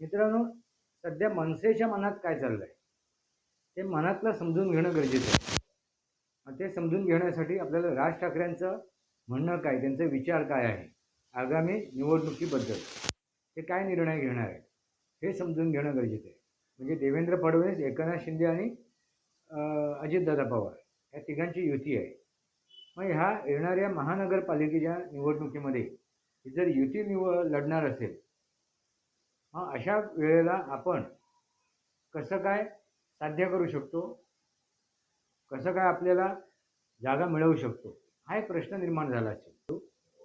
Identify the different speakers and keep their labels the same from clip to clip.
Speaker 1: मित्रांनो सध्या मनसेच्या मनात काय चाललं आहे ते मनातलं समजून घेणं गरजेचं आहे. ते समजून घेण्यासाठी आपल्याला राज ठाकरेंचं म्हणणं काय? त्यांचे विचार काय आहे? आगामी निवडणुकीबद्दल. ते काय निर्णय घेणार आहेत? हे समजून घेणं गरजेचं आहे. म्हणजे देवेंद्र फडणवीस एकनाथ शिंदे आणि अजितदादा पवार या तिघांची युती आहे. मग ह्या येणाऱ्या महानगरपालिकेच्या निवडणुकीमध्ये जर युती निव लढणार असेल मग अशा वेळेला आपण कसं काय साध्य करू शकतो? कसं काय आपल्याला जागा मिळवू शकतो? हा एक प्रश्न निर्माण झाला असेल.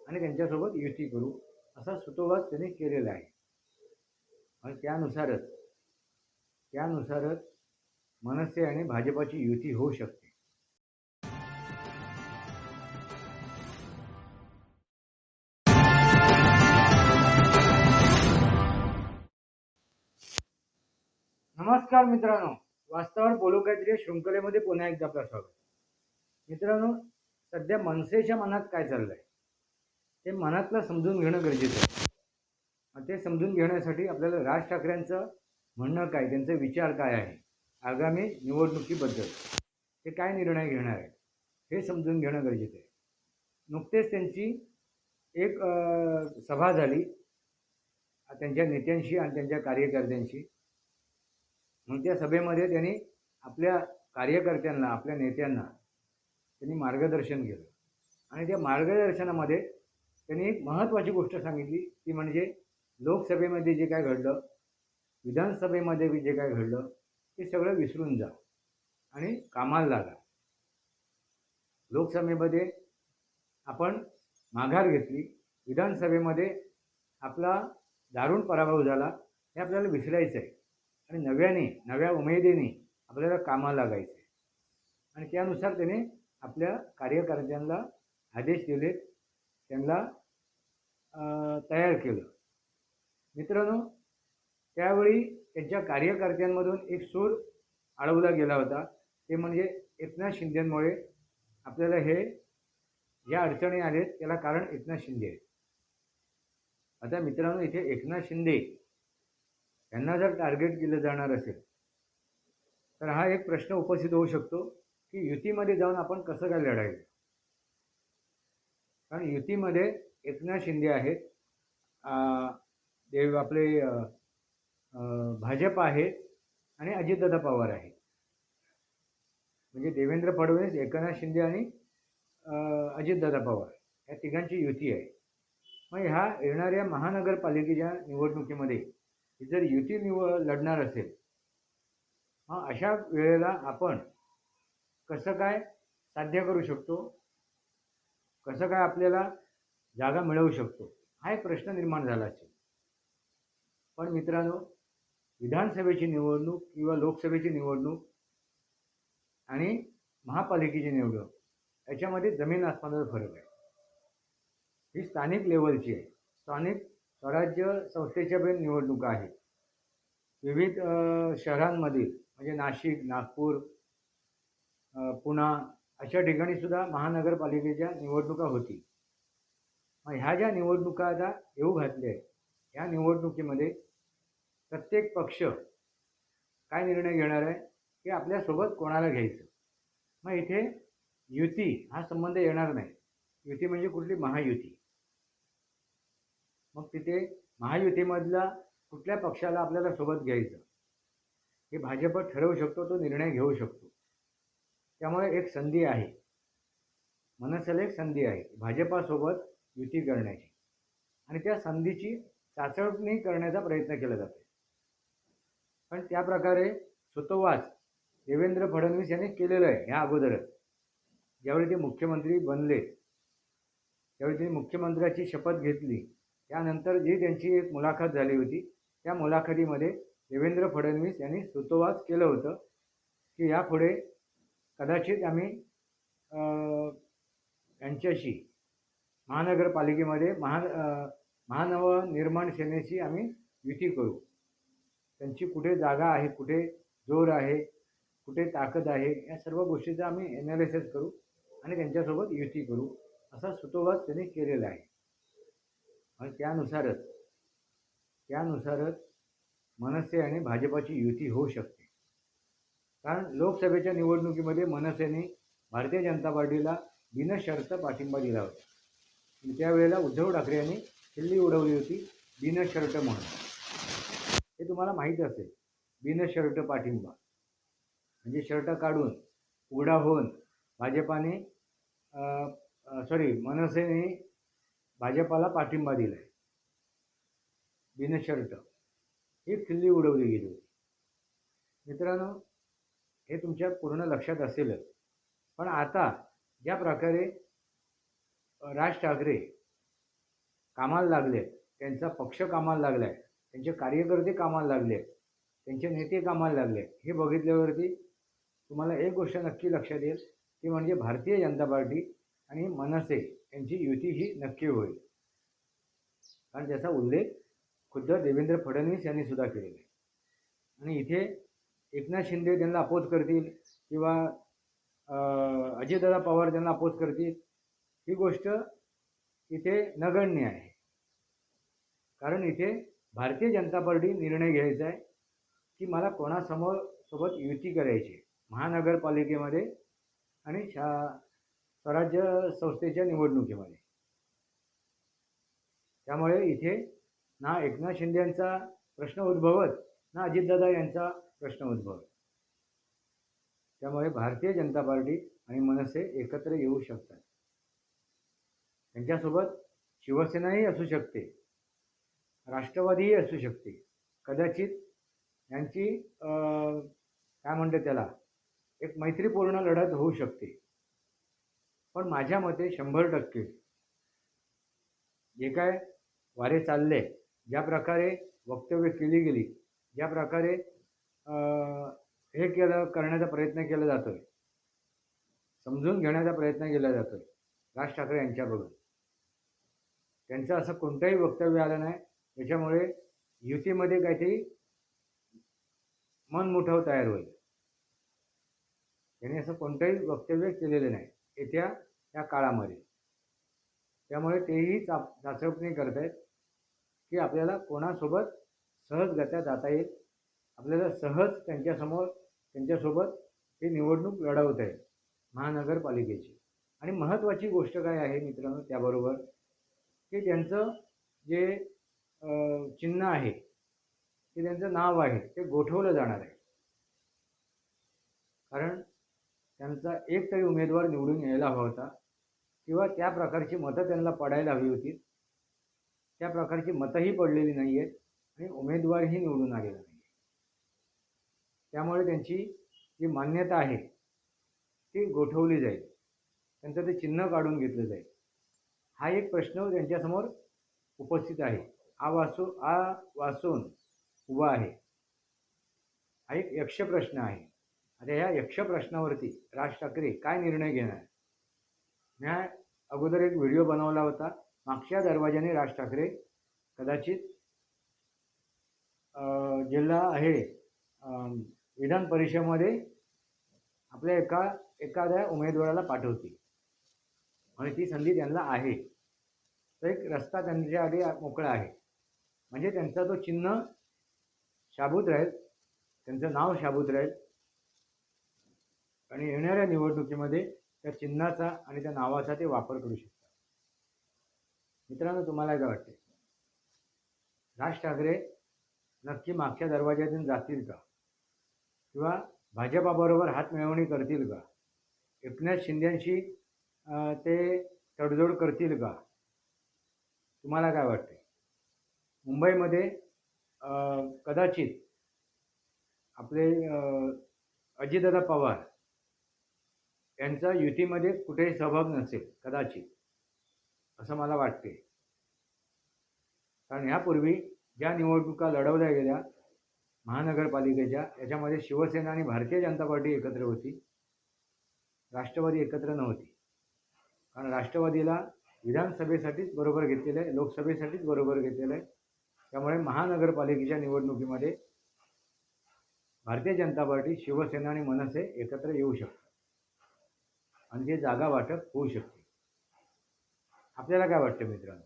Speaker 1: आणि त्यांच्यासोबत युती करू असा सुतोवाद त्यांनी केलेला आहे. आणि त्यानुसारच त्यानुसारच मनसे आणि भाजपाची युती होऊ शकते. नमस्कार मित्रांनो. वास्तवावर बोलू काहीतरी शृंखलेमध्ये पुन्हा एकदा आपलं स्वागत. मित्रांनो सध्या मनसेच्या मनात काय चाललंय? ते मनातलं समजून घेणं गरजेचं आहे. ते समजून घेण्यासाठी आपल्याला राज ठाकरेंचं म्हणणं काय? त्यांचे विचार काय आहे? आगामी निवडणुकीबद्दल. ते काय निर्णय घेणार आहेत? हे समजून घेणं गरजेचं आहे. नुकतेच त्यांची एक सभा झाली. त्यांच्या नेत्यांशी आणि त्यांच्या कार्यकर्त्यांशी. मग त्या सभेमध्ये त्यांनी आपल्या कार्यकर्त्यांना आपल्या नेत्यांना त्यांनी मार्गदर्शन केलं. आणि त्या मार्गदर्शनामध्ये त्यांनी एक महत्त्वाची गोष्ट सांगितली ती म्हणजे लोकसभेमध्ये जे काय घडलं विधानसभेमध्ये बी जे काय घडलं ते सगळं विसरून जा आणि कामाला लागा. लोकसभेमध्ये आपण माघार घेतली विधानसभेमध्ये आपला दारुण पराभव झाला हे आपल्याला विसरायचं आहे आणि नव्याने नव्या उमेदीने आपल्याला कामाला लागायचं आहे आणि त्यानुसार त्याने आपल्या कार्यकर्त्यांना आदेश दिले. त्यांना तयार केलं. मित्रांनो त्यावेळी त्यांच्या कार्यकर्त्यांमधून एक सूर अडवला गेला होता. ते म्हणजे एकनाथ शिंदेमुळे आपल्याला हे ज्या अडचणी आलेत. त्याला कारण एकनाथ शिंदे आता मित्रांनो इथे एकनाथ शिंदे यांना जर टार्गेट केलं जाणार असेल तर हा एक प्रश्न उपस्थित होऊ शकतो की युतीमध्ये जाऊन आपण कसं काय लढायचं? कारण युतीमध्ये एकनाथ शिंदे आहेत देव आपले भाजप आहे आणि अजितदादा पवार आहे. म्हणजे देवेंद्र फडणवीस एकनाथ शिंदे आणि अजितदादा पवार या तिघांची युती आहे. मग ह्या येणाऱ्या महानगरपालिकेच्या निवडणुकीमध्ये ही जर युती निव लढणार असेल मग अशा वेळेला आपण कसं काय साध्य करू शकतो? कसं काय आपल्याला जागा मिळवू शकतो? हा एक प्रश्न निर्माण झाला असेल. पण मित्रांनो विधानसभेची निवडणूक किंवा लोकसभेची निवडणूक आणि महापालिकेची निवडणूक याच्यामध्ये जमीन आसमानाचा फरक आहे. ही स्थानिक लेवलची आहे. स्थानिक स्वराज्य संस्थेच्या पण निवडणुका आहेत विविध शहरांमधील म्हणजे नाशिक नागपूर पुणा अशा ठिकाणी सुद्धा महानगरपालिकेच्या निवडणुका होती मग ह्या ज्या निवडणुका आता येऊ घातल्या आहेत ह्या निवडणुकीमध्ये प्रत्येक पक्ष काय निर्णय घेणार आहे की आपल्यासोबत कोणाला घ्यायचं? मग इथे युती हा संबंध येणार नाही. युती म्हणजे कुठली? महायुती. मग तिथे महायुतीमधला कुठल्या पक्षाला आपल्याला सोबत घ्यायचं? हे भाजप ठरवू शकतो तो निर्णय घेऊ शकतो. त्यामुळे एक संधी आहे. मनसेला एक संधी आहे भाजपासोबत युती करण्याची. आणि त्या संधीची चाचणी करण्याचा प्रयत्न केला जातो. पण त्या प्रकारे सुतोवाच देवेंद्र फडणवीस यांनी केलेलं आहे ह्या अगोदरच. ज्यावेळी ते मुख्यमंत्री बनले त्यावेळी त्यांनी मुख्यमंत्र्याची शपथ घेतली. त्यानंतर जी त्यांची एक मुलाखत झाली होती त्या मुलाखतीमध्ये देवेंद्र फडणवीस यांनी सुतोवाच केलं होतं की यापुढे कदाचित आम्ही यांच्याशी महानगरपालिकेमध्ये महा महानवनिर्माण सेनेशी आम्ही युती करू. त्यांची कुठे जागा आहे कुठे जोर आहे कुठे ताकद आहे या सर्व गोष्टीचा आम्ही एनालिसिस करू आणि त्यांच्यासोबत युती करू असा सुतोवाच त्यांनी केलेला आहे. आणि त्यानुसारच त्यानुसारच मनसे आणि भाजपाची युती होऊ शकते. कारण लोकसभेच्या निवडणुकीमध्ये मनसेने भारतीय जनता पार्टीला बिनशर्त पाठिंबा दिला होता. आणि त्यावेळेला उद्धव ठाकरे यांनी खिल्ली उडवली होती बिनशर्ट म्हणून. हे तुम्हाला माहीत असेल बिनशर्ट पाठिंबा. म्हणजे शर्ट काढून उघडा होऊन भाजपाने सॉरी मनसेने भाजपाला पाठिंबा दिला आहे बिनशर्त ही खिल्ली उडवली गेली होती. मित्रांनो हे तुमच्या पूर्ण लक्षात असेलच. पण आता ज्या प्रकारे राज ठाकरे कामाला लागले त्यांचा पक्ष कामाला लागला आहे त्यांचे कार्यकर्ते कामाला लागले त्यांचे नेते कामाला लागले हे बघितल्यावरती तुम्हाला एक गोष्ट नक्की लक्षात येईल ती म्हणजे भारतीय जनता पार्टी आणि मनसे यांची युती ही नक्की होईल. कारण त्याचा उल्लेख खुद्द देवेंद्र फडणवीस यांनी सुद्धा केलेला आहे. आणि इथे एकनाथ शिंदे त्यांना अपोज करतील किंवा अजितदादा पवार त्यांना अपोज करतील ही गोष्ट इथे नगण्य आहे. कारण इथे भारतीय जनता पार्टी निर्णय घ्यायचा आहे की मला कोणासमोर सोबत युती करायची आहे. महानगरपालिकेमध्ये आणि शा स्वराज्य संस्थेच्या निवडणुकीमध्ये. त्यामुळे इथे ना एकनाथ शिंदे यांचा प्रश्न उद्भवत ना अजितदादा यांचा प्रश्न उद्भवत. त्यामुळे भारतीय जनता पार्टी आणि मनसे एकत्र येऊ शकतात. त्यांच्यासोबत शिवसेनाही असू शकते राष्ट्रवादीही असू शकते. कदाचित यांची अं, काय म्हणते त्याला एक मैत्रीपूर्ण लढत होऊ शकते. पण माझ्या मते शंभर टक्के. जे काय वारे चालले ज्या प्रकारे वक्तव्य केली गेली ज्या प्रकारे हे केलं करण्याचा प्रयत्न केला जातोय समजून घेण्याचा प्रयत्न केला जातोय राज ठाकरे यांच्याबरोबर. त्यांचं असं कोणतंही वक्तव्य आलं नाही त्याच्यामुळे युतीमध्ये काहीतरी मनमुठाव तयार होईल. त्यांनी असं कोणतंही वक्तव्य केलेलं नाही. येत्या या काळामध्ये. त्यामुळे तेही चा चाचपणी करत आहेत की आपल्याला कोणासोबत सहजगत्या जाता येईल. आपल्याला सहज त्यांच्यासमोर त्यांच्यासोबत ही निवडणूक लढवत आहे महानगरपालिकेची. आणि महत्त्वाची गोष्ट काय आहे मित्रांनो त्याबरोबर की त्यांचं जे चिन्ह आहे ते त्यांचं नाव आहे ते गोठवलं जाणार आहे. कारण त्यांचा एक तरी उमेदवार निवडून यायला हवा होता. किंवा त्या प्रकारची मतं त्यांना पडायला हवी होती. त्या प्रकारची मतंही पडलेली नाही आहेत आणि उमेदवारही निवडून आलेला नाही त्यामुळे त्यांची जी मान्यता आहे ती गोठवली जाईल. त्यांचं ते चिन्ह काढून घेतलं जाईल. हा एक प्रश्न त्यांच्यासमोर उपस्थित आहे. आ वासू आ वासून उभा आहे. हा एक यक्ष प्रश्न आहे. आता ह्या यक्ष प्रश्नावरती राज ठाकरे काय निर्णय घेणार? मी अगोदर एक व्हिडिओ बनवला होता. मागच्या दरवाजाने राज ठाकरे कदाचित जिल्हा आहे विधान परिषदेमध्ये आपल्या एका एखाद्या उमेदवाराला पाठवतील. आणि ती संधी त्यांना आहे. तर एक रस्ता त्यांच्या आधी मोकळा आहे. म्हणजे त्यांचा तो चिन्ह शाबूत राहील. त्यांचं नाव शाबूत राहील. आणि येणाऱ्या निवडणुकीमध्ये त्या चिन्हाचा आणि त्या नावाचा ते वापर करू शकतात मित्रांनो तुम्हाला काय वाटते राज ठाकरे नक्की मागच्या दरवाज्यातून जातील का? किंवा भाजपाबरोबर हात मिळवणी करतील का? एकनाथ शिंदेशी ते तडजोड करतील का? तुम्हाला काय वाटते मुंबईमध्ये कदाचित आपले अजितदादा पवार यांचा युतीमध्ये कुठेही सहभाग नसेल कदाचित. असं मला वाटते. कारण ह्यापूर्वी ज्या निवडणुका लढवल्या गेल्या महानगरपालिकेच्या याच्यामध्ये शिवसेना आणि भारतीय जनता पार्टी एकत्र होती. राष्ट्रवादी एकत्र नव्हती. कारण राष्ट्रवादीला विधानसभेसाठीच बरोबर घेतलेलं आहे लोकसभेसाठीच बरोबर घेतलेलं आहे. त्यामुळे महानगरपालिकेच्या निवडणुकीमध्ये भारतीय जनता पार्टी शिवसेना आणि मनसे एकत्र येऊ शकतात. आणि ते जागा वाटप होऊ शकते. आपल्याला काय वाटतं मित्रांनो?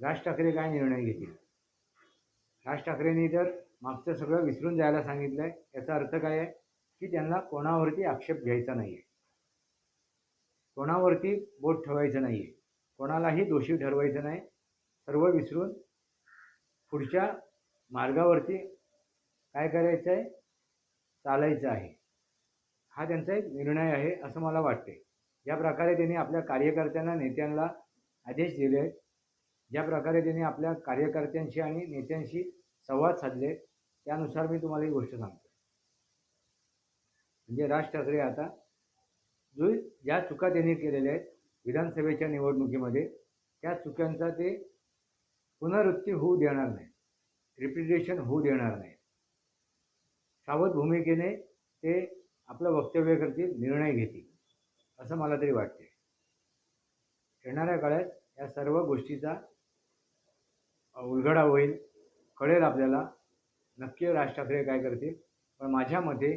Speaker 1: राज ठाकरे काय निर्णय घेतील? राज ठाकरेंनी तर मागचं सगळं विसरून जायला सांगितलं आहे याचा अर्थ काय आहे? की त्यांना कोणावरती आक्षेप घ्यायचा नाही आहे कोणावरती बोट ठेवायचं नाही आहे कोणालाही दोषी ठरवायचं नाही. सर्व विसरून पुढच्या मार्गावरती काय करायचं आहे चालायचं आहे. हा त्यांचा एक निर्णय आहे असं मला वाटते. ज्या प्रकारे त्यांनी आपल्या कार्यकर्त्यांना नेत्यांना आदेश दिले आहेत ज्या प्रकारे त्यांनी आपल्या कार्यकर्त्यांशी आणि नेत्यांशी संवाद साधले त्यानुसार मी तुम्हाला ही गोष्ट सांगतो. म्हणजे राज ठाकरे आता जो ज्या चुका त्यांनी केलेल्या आहेत विधानसभेच्या निवडणुकीमध्ये त्या चुक्यांचा ते पुनरुत्ती होऊ देणार नाही. रिपिटेशन होऊ देणार नाही. सावध भूमिकेने ते आपलं वक्तव्य करतील निर्णय घेतील असं मला तरी वाटते येणाऱ्या काळात या सर्व गोष्टीचा उलगडा होईल कळेल आपल्याला नक्की राज ठाकरे काय करतील. पण माझ्या मते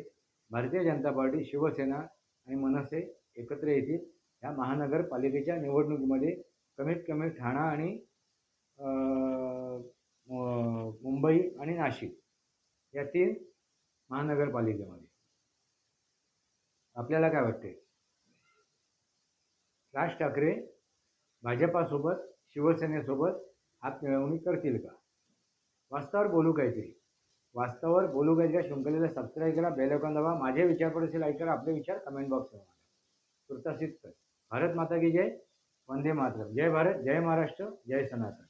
Speaker 1: भारतीय जनता पार्टी शिवसेना आणि मनसे एकत्र येतील या महानगरपालिकेच्या निवडणुकीमध्ये. कमीत कमी ठाणा आणि मुंबई आणि नाशिक या तीन महानगरपालिकेमध्ये. आपल्याला काय वाटते राज ठाकरे भाजपासोबत शिवसेनेसोबत हात मिळवणी करतील का? वास्तवावर बोलू काहीतरी वास्तवावर बोलू काहीतरी शृंखलेला सबस्क्राईब करा बेलकॉन दाबा. माझे विचार पडसे लाईक आपले विचार कमेंट बॉक्समध्ये तुर्तासित भारत माता की जय. वंदे मातरम. जय भारत जय महाराष्ट्र जय सनातन.